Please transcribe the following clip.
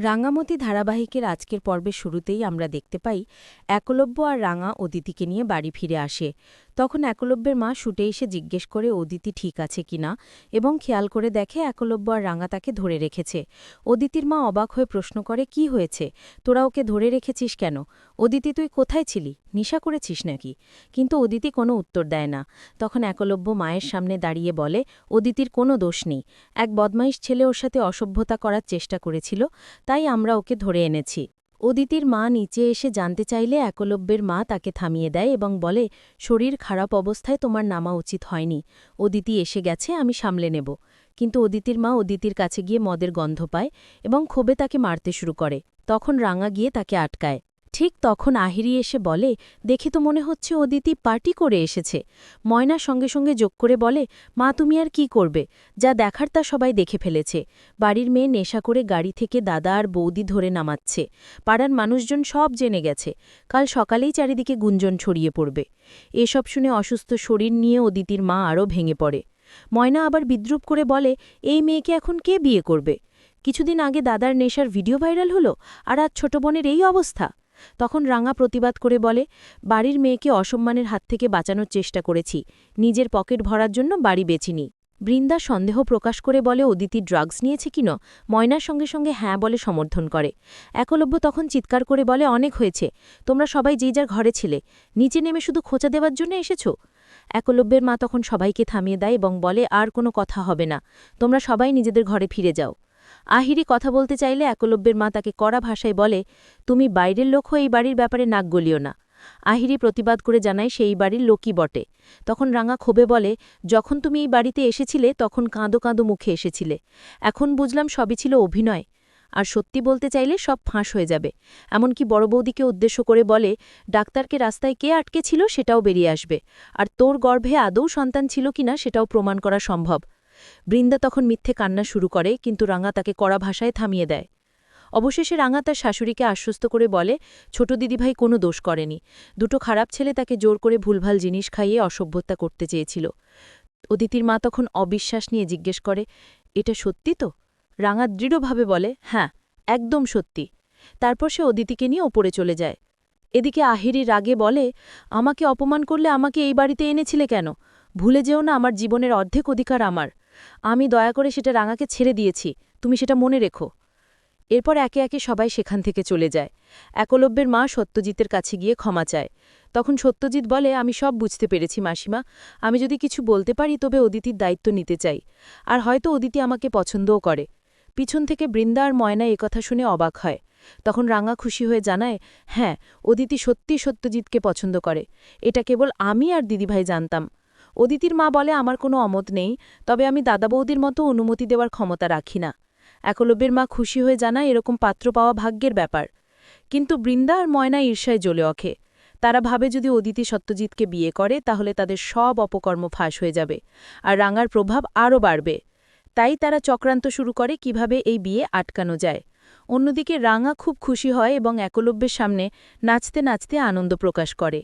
রাঙামতি ধারাবাহিকের আজকের পর্বের শুরুতেই আমরা দেখতে পাই, একলব্য আর রাঙা অদিতিকে নিয়ে বাড়ি ফিরে আসে। তখন একলব্যের মা শুটে এসে জিজ্ঞেস করে, অদিতি ঠিক আছে কিনা এবং খেয়াল করে দেখে একলব্য আর রাঙা তাকে ধরে রেখেছে। অদিতির মা অবাক হয়ে প্রশ্ন করে, কি হয়েছে? তোরা ওকে ধরে রেখেছিস কেন? অদিতি তুই কোথায় ছিলি? নিশা করেছিস নাকি? কিন্তু অদিতি কোনো উত্তর দেয় না। তখন একলব্য মায়ের সামনে দাঁড়িয়ে বলে, অদিতির কোনো দোষ নেই। এক বদমাইশ ছেলে ওর সাথে অসভ্যতা করার চেষ্টা করেছিল, তাই আমরা ওকে ধরে এনেছি। অদিতির মা নিচে এসে জানতে চাইলে একলব্যের মা তাকে থামিয়ে দেয় এবং বলে, শরীর খারাপ অবস্থায় তোমার নামা উচিত হয়নি। অদিতি এসে গেছে, আমি সামলে নেব। কিন্তু অদিতির মা অদিতির কাছে গিয়ে মদের গন্ধ পায় এবং ক্ষোভে তাকে মারতে শুরু করে। তখন রাঙা গিয়ে তাকে আটকায়। ঠিক তখন আহিরি এসে বলে, দেখে তো মনে হচ্ছে অদিতি পার্টি করে এসেছে। ময়না সঙ্গে সঙ্গে যোগ করে বলে, মা, তুমি আর কি করবে? যা দেখার তা সবাই দেখে ফেলেছে। বাড়ির মেয়ে নেশা করে গাড়ি থেকে দাদা আর বৌদি ধরে নামাচ্ছে। পাড়ার মানুষজন সব জেনে গেছে। কাল সকালেই চারিদিকে গুঞ্জন ছড়িয়ে পড়বে। এসব শুনে অসুস্থ শরীর নিয়ে অদিতির মা আরও ভেঙে পড়ে। ময়না আবার বিদ্রুপ করে বলে, এই মেয়েকে এখন কে বিয়ে করবে? কিছুদিন আগে দাদার নেশার ভিডিও ভাইরাল হলো, আর আজ ছোট বোনের এই অবস্থা। তখন রাঙা প্রতিবাদ করে বলে, বাড়ির মেয়েকে অসম্মানের হাত থেকে বাঁচানোর চেষ্টা করেছি। নিজের পকেট ভরার জন্য বাড়ি বেচিনি বৃন্দা সন্দেহ প্রকাশ করে বলে, অদিতি ড্রাগস নিয়েছে কিন ময়নার সঙ্গে সঙ্গে হ্যাঁ বলে সমর্থন করে। একলব্য তখন চিৎকার করে বলে, অনেক হয়েছে। তোমরা সবাই যে যার ঘরে ছিলে। নিচে নেমে শুধু খোঁচা দেওয়ার জন্য এসেছ? একলব্যের মা তখন সবাইকে থামিয়ে দেয় এবং বলে, আর কোনো কথা হবে না। তোমরা সবাই নিজেদের ঘরে ফিরে যাও। আহিরি কথা বলতে চাইলে একলব্যের মা তাকে কড়া ভাষায় বলে, তুমি বাইরের লোক হয়ে এই বাড়ির ব্যাপারে নাক গলিও না। আহিরি প্রতিবাদ করে জানায়, সেই বাড়ির লোকই বটে। তখন রাঙা ক্ষোভে বলে, যখন তুমি এই বাড়িতে এসেছিলে, তখন কাঁদো কাঁদো মুখে এসেছিলে। এখন বুঝলাম সবই ছিল অভিনয়। আর সত্যি বলতে চাইলে সব ফাঁস হয়ে যাবে। এমনকি বড় বৌদিকে উদ্দেশ্য করে বলে, ডাক্তারকে রাস্তায় কে আটকে ছিল সেটাও বেরিয়ে আসবে। আর তোর গর্ভে আদৌ সন্তান ছিল কিনা সেটাও প্রমাণ করা সম্ভব। বৃন্দা তখন মিথ্যে কান্না শুরু করে, কিন্তু রাঙা তাকে কড়া ভাষায় থামিয়ে দেয়। অবশেষে রাঙা তার শাশুড়িকে আশ্বস্ত করে বলে, ছোট দিদিভাই কোনো দোষ করেনি। দুটো খারাপ ছেলে তাকে জোর করে ভুলভাল জিনিস খাইয়ে অসভ্যতা করতে চেয়েছিল। অদিতির মা তখন অবিশ্বাস নিয়ে জিজ্ঞেস করে, এটা সত্যি তো? রাঙা দৃঢ়ভাবে বলে হ্যাঁ একদম সত্যি। তারপর সে অদিতিকে নিয়ে ওপরে চলে যায়। এদিকে আহিরি রাগে বলে, আমাকে অপমান করলে আমাকে এই বাড়িতে এনেছিলে কেন? ভুলে যেও না, আমার জীবনের অর্ধেক অধিকার আমার। আমি দয়া করে সেটা রাঙাকে ছেড়ে দিয়েছি, তুমি সেটা মনে রেখো। এরপর একে একে সবাই সেখান থেকে চলে যায়। একলব্যের মা সত্যজিতের কাছে গিয়ে ক্ষমা চায়। তখন সত্যজিৎ বলে, আমি সব বুঝতে পেরেছি, মাসিমা। আমি যদি কিছু বলতে পারি, তবে অদিতির দায়িত্ব নিতে চাই। আর হয়তো অদিতি আমাকে পছন্দও করে। পিছন থেকে বৃন্দা আর ময়না একথা শুনে অবাক হয়। তখন রাঙা খুশি হয়ে জানায় হ্যাঁ অদিতি সত্যি সত্যজিৎকে পছন্দ করে। এটা কেবল আমি আর দিদিভাই জানতাম। অদিতির মা বলে, আমার কোনো অমত নেই, তবে আমি দাদা বৌদির মতো অনুমতি দেওয়ার ক্ষমতা রাখি না। একলব্যের মা খুশি হয়ে জানায়, এরকম পাত্র পাওয়া ভাগ্যের ব্যাপার। কিন্তু বৃন্দা আর ময়না ঈর্ষায় জ্বলে অখে তারা ভাবে, যদি অদিতি সত্যজিৎকে বিয়ে করে, তাহলে তাদের সব অপকর্ম ফাঁস হয়ে যাবে, আর রাঙার প্রভাব আরও বাড়বে। তাই তারা চক্রান্ত শুরু করে, কীভাবে এই বিয়ে আটকানো যায়। অন্যদিকে রাঙা খুব খুশি হয় এবং একলব্যের সামনে নাচতে নাচতে আনন্দ প্রকাশ করে।